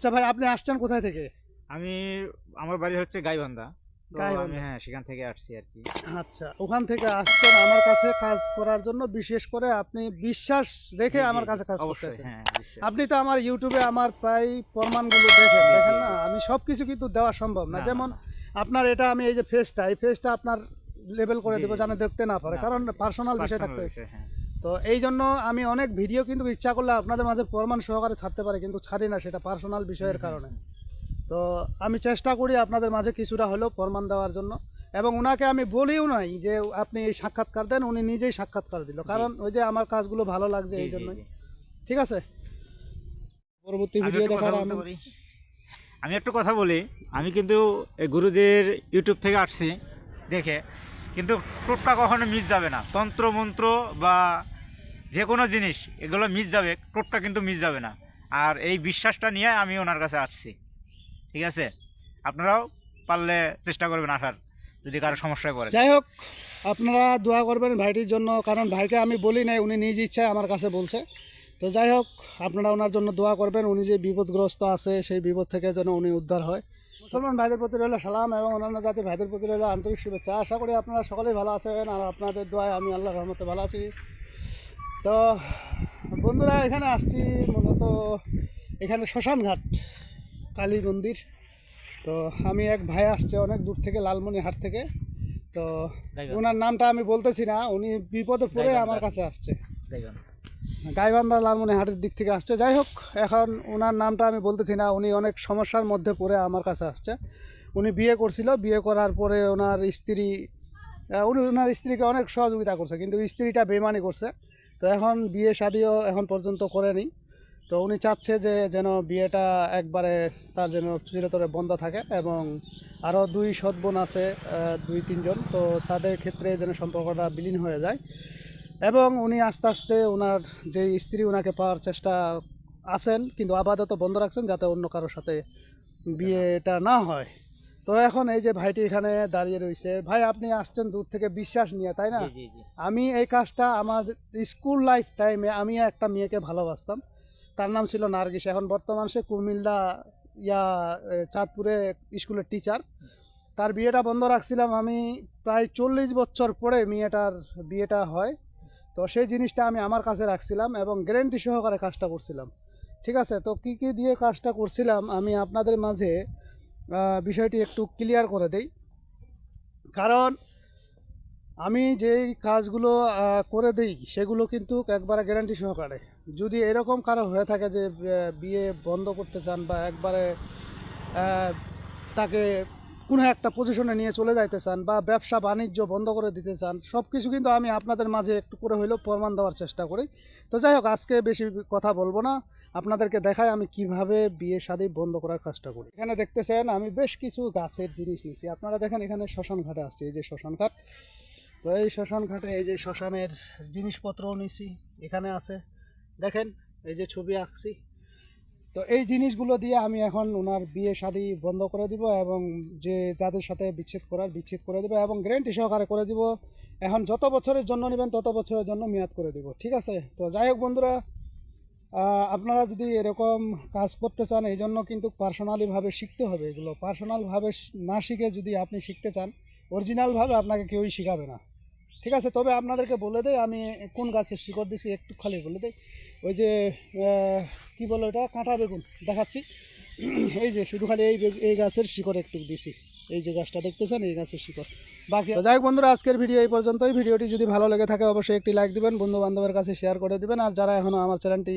আচ্ছা ভাই আপনি আসছেন কোথায় থেকে? আমি আমার বাড়ি হচ্ছে গাইবান্ধা। আমি হ্যাঁ সেখান থেকে আসছি আর কি। আচ্ছা ওখান থেকে আসছেন আমার কাছে কাজ করার জন্য বিশেষ করে আপনি বিশ্বাস রেখে আমার কাছে কাজ করতেছেন। হ্যাঁ আপনি তো আমার ইউটিউবে আমার প্রায় প্রমাণগুলো দেখেন দেখেন না? আমি সব কিছু কিন্তু দেওয়া সম্ভব না। যেমন আপনার এটা আমি এই যে ফেসটা এই ফেসটা আপনার লেভেল করে দেবো যেন দেখতে না পারে। কারণ পার্সোনাল বিষয় থাকতে হ্যাঁ। তো এই জন্য আমি অনেক ভিডিও কিন্তু ইচ্ছা করলে আপনাদের মাঝে প্রমাণ সহকারে ছাড়তে পারি কিন্তু ছাড়ি না সেটা পার্সোনাল বিষয়ের কারণে। তো আমি চেষ্টা করি আপনাদের মাঝে কিছুটা হলেও প্রমাণ দেওয়ার জন্য। এবং ওনাকে আমি বলিও নাই যে আপনি এই সাক্ষাৎকার দেন উনি নিজেই সাক্ষাৎকার দিল। কারণ ওই যে আমার কাজগুলো ভালো লাগছে এই জন্যই ঠিক আছে? পরবর্তী ভিডিও দেখার আমি আমি একটু কথা বলি। আমি কিন্তু এই গুরুজির ইউটিউব থেকে আসছি। দেখে কিন্তু টোটকা কখনো মিস যাবে না। তন্ত্র, মন্ত্র বা যে কোনো জিনিস, এগুলো মিস যাবে টোটকা কিন্তু মিস যাবে না। আর এই বিশ্বাসটা নিয়ে আমি ওনার কাছে আসছি। ঠিক আছে? আপনারাও পারলে চেষ্টা করবেন আসার, যদি কারও সমস্যায় পড়ে যাই হোক, আপনারা দোয়া করবেন ভাইটির জন্য, কারণ ভাইকে আমি বলি নাই, উনি নিজ ইচ্ছায় আমার কাছে বলছে। তো যাই হোক, আপনারা ওনার জন্য দোয়া করবেন, উনি যে বিপদগ্রস্ত আছে, সেই বিপদ থেকে যেন উনি উদ্ধার হয়। মুসলমান ভাইদের প্রতি রইল সালাম এবং অন্যান্য জাতির ভাইদের প্রতি রইল আন্তরিক শুভেচ্ছা। আশা করি আপনারা সকলেই ভালো আছেন আর আপনাদের দোয়ায় আমি আল্লাহ রহমতে ভালো আছি। তো বন্ধুরা এখানে আসছি মূলত এখানে শ্মশানঘাট কালী মন্দির। তো আমি এক ভাই আসছে অনেক দূর থেকে লালমনিহাট থেকে। তো ওনার নামটা আমি বলতেছি না উনি বিপদে পড়ে আমার কাছে আসছে। গাইবান্ধা লালমনিহাটের দিক থেকে আসছে। যাই হোক, এখন ওনার নামটা আমি বলতেছি না, উনি অনেক সমস্যার মধ্যে পড়ে আমার কাছে আসছে। উনি বিয়ে করছিল, বিয়ে করার পরে ওনার স্ত্রী উনি ওনার স্ত্রীকে অনেক সহযোগিতা করছে, কিন্তু স্ত্রীটা বেমানি করছে। তো এখন বিয়ে শাদিও এখন পর্যন্ত করেনি। তো উনি চাচ্ছে যে যেন বিয়েটা একবারে তার যেন চিরতরে বন্ধ থাকে এবং আরও দুই সৎ বোন আছে দুই তিনজন। তো তাদের ক্ষেত্রে যেন সম্পর্কটা বিলীন হয়ে যায়। এবং উনি আস্তে আস্তে ওনার যে স্ত্রী ওনাকে পাওয়ার চেষ্টা আছেন কিন্তু আপাতত বন্ধ রাখছেন যাতে অন্য কারোর সাথে বিয়েটা না হয়। তো এখন এই যে ভাইটি এখানে দাঁড়িয়ে রয়েছে ভাই আপনি আসছেন দূর থেকে বিশ্বাস নিয়ে তাই না? আমি এই কাজটা আমার স্কুল লাইফ টাইমে আমি একটা মেয়েকে ভালোবাসতাম। তার নাম ছিল নার্গিস এখন বর্তমান সে কুমিল্লা ইয়া চাঁদপুরে স্কুলের টিচার। তার বিয়েটা বন্ধ রাখছিলাম আমি প্রায় চল্লিশ বছর পরে মেয়েটার বিয়েটা হয়। তো সেই জিনিসটা আমি আমার কাছে রাখছিলাম এবং গ্যারেন্টি সহকারে কাজটা করছিলাম। ঠিক আছে? তো কী কী দিয়ে কাজটা করছিলাম আমি আপনাদের মাঝে বিষয়টি একটু ক্লিয়ার করে দেই। কারণ আমি যেই কাজগুলো করে দিই, সেগুলো কিন্তু একবারে গ্যারান্টি সহকারে। যদি এরকম কারও হয়ে থাকে যে বিয়ে বন্ধ করতে চান বা একবারে তাকে কোনো একটা পজিশনে নিয়ে চলে যাইতে চান বা ব্যবসা বাণিজ্য বন্ধ করে দিতে চান সব কিছু কিন্তু আমি আপনাদের মাঝে একটু করে হইলেও প্রমাণ দেওয়ার চেষ্টা করি। তো যাই হোক, আজকে বেশি কথা বলব না। আপনাদেরকে দেখায় আমি কীভাবে বিয়ে শাদী বন্ধ করার কাজটা করি। এখানে দেখতেছেন, আমি বেশ কিছু গাছের জিনিস নিয়েছি। আপনারা দেখেন এখানে শ্মশান ঘাটে আসছে এই যে শ্মশান ঘাট। তো এই শ্মশান ঘাটে এই যে শ্মশানের জিনিসপত্রও নিছি এখানে আছে। দেখেন, এই যে ছবি আঁকছি। তো এই জিনিসগুলো দিয়ে আমি এখন ওনার বিয়ে শাদী বন্ধ করে দিব এবং যে যাদের সাথে বিচ্ছেদ করার, বিচ্ছেদ করে দিব এবং গ্যারেন্টি সহকারে করে দিব। এখন যত বছরের জন্য নেবেন, তত বছরের জন্য মেয়াদ করে দিব, ঠিক আছে? তো যাই হোক বন্ধুরা আপনারা যদি এরকম কাজ করতে চান, এই জন্য কিন্তু পার্সোনালিভাবে শিখতে হবে। এগুলো পার্সোনালভাবে না শিখে যদি আপনি শিখতে চান অরিজিনালভাবে আপনাকে কেউই শেখাবে না। ঠিক আছে, তবে আপনাদেরকে বলে দেই, আমি কোন গাছের শিকড় দিছি একটু খালি বলে দেই। ওই যে কি বলো এটা কাঁটা বেগুন দেখাচ্ছি। এই যে, শুধু খালি এই এই গাছের শিকড় একটু দিছি। এই যে গাছটা দেখতেছেন, এই গাছের শিকড়। বাকি যাই হোক বন্ধুরা, আজকের ভিডিও এই পর্যন্তই। ভিডিওটি যদি ভালো লেগে থাকে, অবশ্যই একটি লাইক দিবেন বন্ধু বান্ধবের কাছে শেয়ার করে দিবেন। আর যারা এখনও আমার চ্যানেলটি